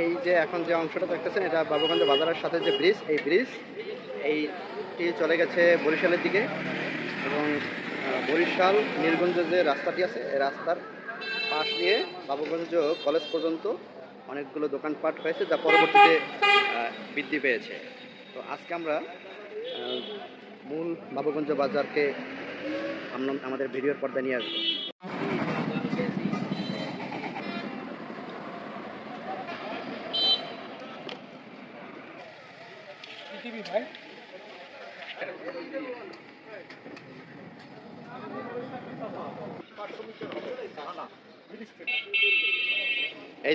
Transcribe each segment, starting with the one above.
এই যে এখন যে অংশটা দেখতেছেন, এটা বাবুগঞ্জ বাজারের সাথে যে ব্রিজ, এই ব্রিজ এইটি চলে গেছে বরিশালের দিকে এবং বরিশাল নীলগঞ্জ যে রাস্তাটি আছে, এই রাস্তার পাশ দিয়ে বাবুগঞ্জ কলেজ পর্যন্ত অনেকগুলো দোকানপাট হয়েছে যা পরবর্তীতে বৃদ্ধি পেয়েছে। তো আজকে আমরা মূল বাবুগঞ্জ বাজারকে আমরা আমাদের ভিডিওর পর্দা নিয়ে আসব। এই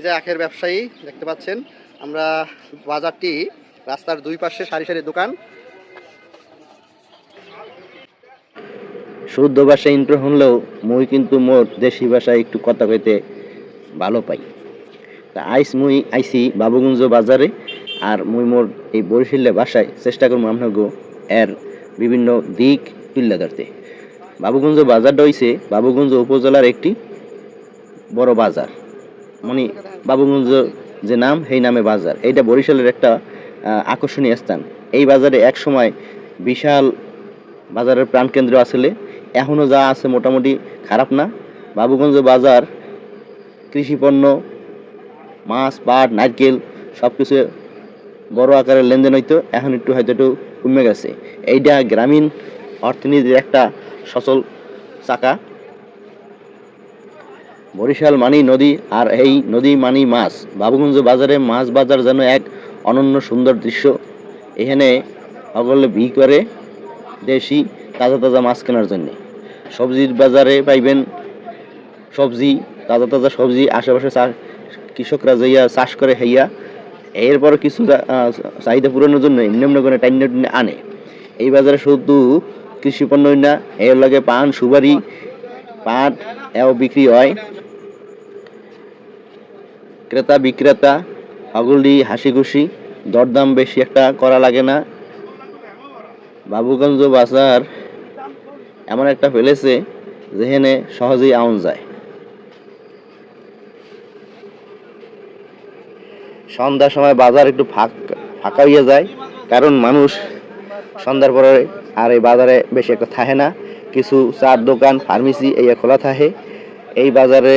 যে আখের ব্যবসায়ী দেখতে পাচ্ছেন আমরা বাজারটি রাস্তার দুই পাশে সারি সারি দোকান। শুদ্ধ ভাষায় ইন্ট্রো হলেও মুই কিন্তু মোর দেশি ভাষায় একটু কথা কইতে ভালো পাই। তা আইস মুই আইসি বাবুগঞ্জ বাজারে। আর মুই মোর এই বরিশালে ভাষায় চেষ্টা করব আপনাকে এর বিভিন্ন দিক তুলে ধরতে। বাবুগঞ্জ বাজারটা হইছে বাবুগঞ্জ উপজেলার একটি বড় বাজার। মানে বাবুগঞ্জ যে নাম, সেই নামে বাজার। এইটা বরিশালের একটা আকর্ষণীয় স্থান। এই বাজারে এক সময় বিশাল বাজারের প্রাণকেন্দ্র আসলে। এখনও যা আছে মোটামুটি খারাপ না। বাবুগঞ্জ বাজার কৃষিপণ্য মাছ, পাট, নারকেল সব কিছু বড় আকারের লেনদেন হইতো, এখন একটু হয়তো একটু কমে গেছে। এইটা গ্রামীণ অর্থনীতির একটা সচল চাকা। বরিশাল মানি নদী আর এই নদী মানি মাছ, বাবুগঞ্জ বাজারে মাছ বাজার যেন এক অনন্য সুন্দর দৃশ্য। এখানে সকলে বি করে দেশি তাজা তাজা মাছ কেনার জন্যে। সবজির বাজারে পাইবেন সবজি, তাজা তাজা সবজি, আশেপাশে চা- কৃষকরা যাইয়া চাষ করে হইয়া এরপর কিছু চাহিদা পূরণের জন্য নিম্ন করে টাইনে আনে। এই বাজারে শুধু কৃষি পণ্য না এর লগে পান, সুপারি, পাট এও বিক্রি হয়। ক্রেতা, বিক্রেতা অগুলি হাসি খুশি দরদাম বেশি একটা করা লাগে না। বাবুগঞ্জ বাজার এমন একটা ফেলেছে, যেখানে সহজেই আউন যায়। সন্ধ্যার সময় বাজার একটু ফাঁক, ফাঁকা হইয়া যায়। কারণ মানুষ সন্ধ্যার পরে আর এই বাজারে বেশি একটা থাকে না। কিছু চার দোকান, ফার্মেসি এই খোলা থাকে। এই বাজারে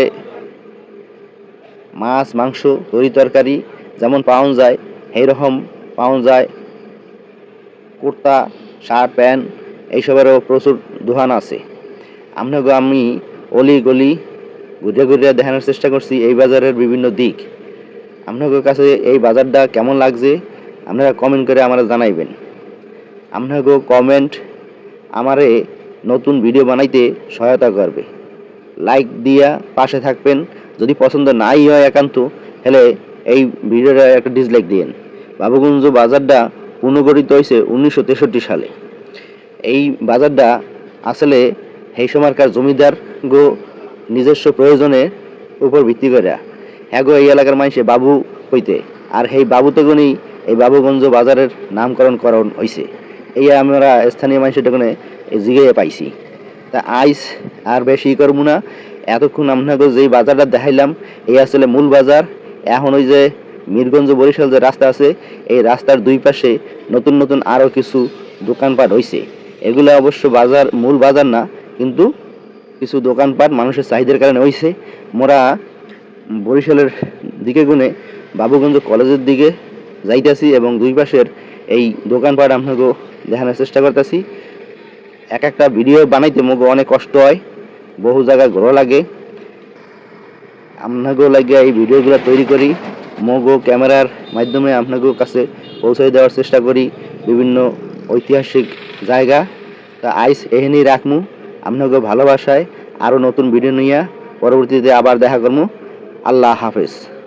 মাছ, মাংস, তরি তরকারি যেমন পাওয়া যায় এইরকম পাওয়া যায়। কুর্তা, শার্ট, প্যান্ট, এইসবেরও প্রচুর দোকান আছে। আপনাকে আমি অলি গলি ঘুরে ঘুরে দেখানোর চেষ্টা করছি এই বাজারের বিভিন্ন দিক। আপনাদের কাছে এই বাজারটা কেমন লাগছে, আপনারা কমেন্ট করে আমারা জানাইবেন। আপনাকে কমেন্ট আমারে নতুন ভিডিও বানাইতে সহায়তা করবে। লাইক দিয়া পাশে থাকবেন, যদি পছন্দ নাই হয় একান্ত, তাহলে এই ভিডিওটা একটা ডিসলাইক দিন বাবুগঞ্জ বাজারটা পুনর্গঠিত হয়েছে উনিশশো তেষট্টি সালে। এই বাজারটা আসলে সেই সময়কার জমিদার গো নিজস্ব প্রয়োজনের উপর ভিত্তি করে হ্যাঁ গো এই এলাকার মানুষে বাবু হইতে। আর সেই বাবু এই বাবুগঞ্জ বাজারের নামকরণ করণ হয়েছে এই আমরা স্থানীয় মানুষের জিগাইয়া পাইছি। তা আইস আর বেশি করব না। এতক্ষণ আপনাকে যেই বাজারটা দেখাইলাম, এই আসলে মূল বাজার। এখন ওই যে মিরগঞ্জ বরিশাল যে রাস্তা আছে, এই রাস্তার দুই পাশে নতুন নতুন আরও কিছু দোকানপাট হয়েছে এগুলো অবশ্য বাজার, মূল বাজার না, কিন্তু কিছু দোকানপাট মানুষের চাহিদার কারণে হয়েছে মোরা বরিশালের দিকে গুনে বাবুগঞ্জ কলেজের দিকে যাইতাছি এবং দুই পাশের এই দোকানপাট আপনাকে দেখানোর চেষ্টা করতেছি। এক একটা ভিডিও বানাইতে মগো অনেক কষ্ট হয়, বহু জায়গায় ঘোরা লাগে। আপনাকেও লাগে এই ভিডিওগুলো তৈরি করি, মগো ক্যামেরার মাধ্যমে আপনাকেও কাছে পৌঁছে দেওয়ার চেষ্টা করি বিভিন্ন ঐতিহাসিক জায়গা। তা আইস এহেনি রাখমু আপনাকে ভালোবাসায় আরও নতুন ভিডিও নিয়ে পরবর্তীতে আবার দেখা করব আল্লাহ হাফেজ।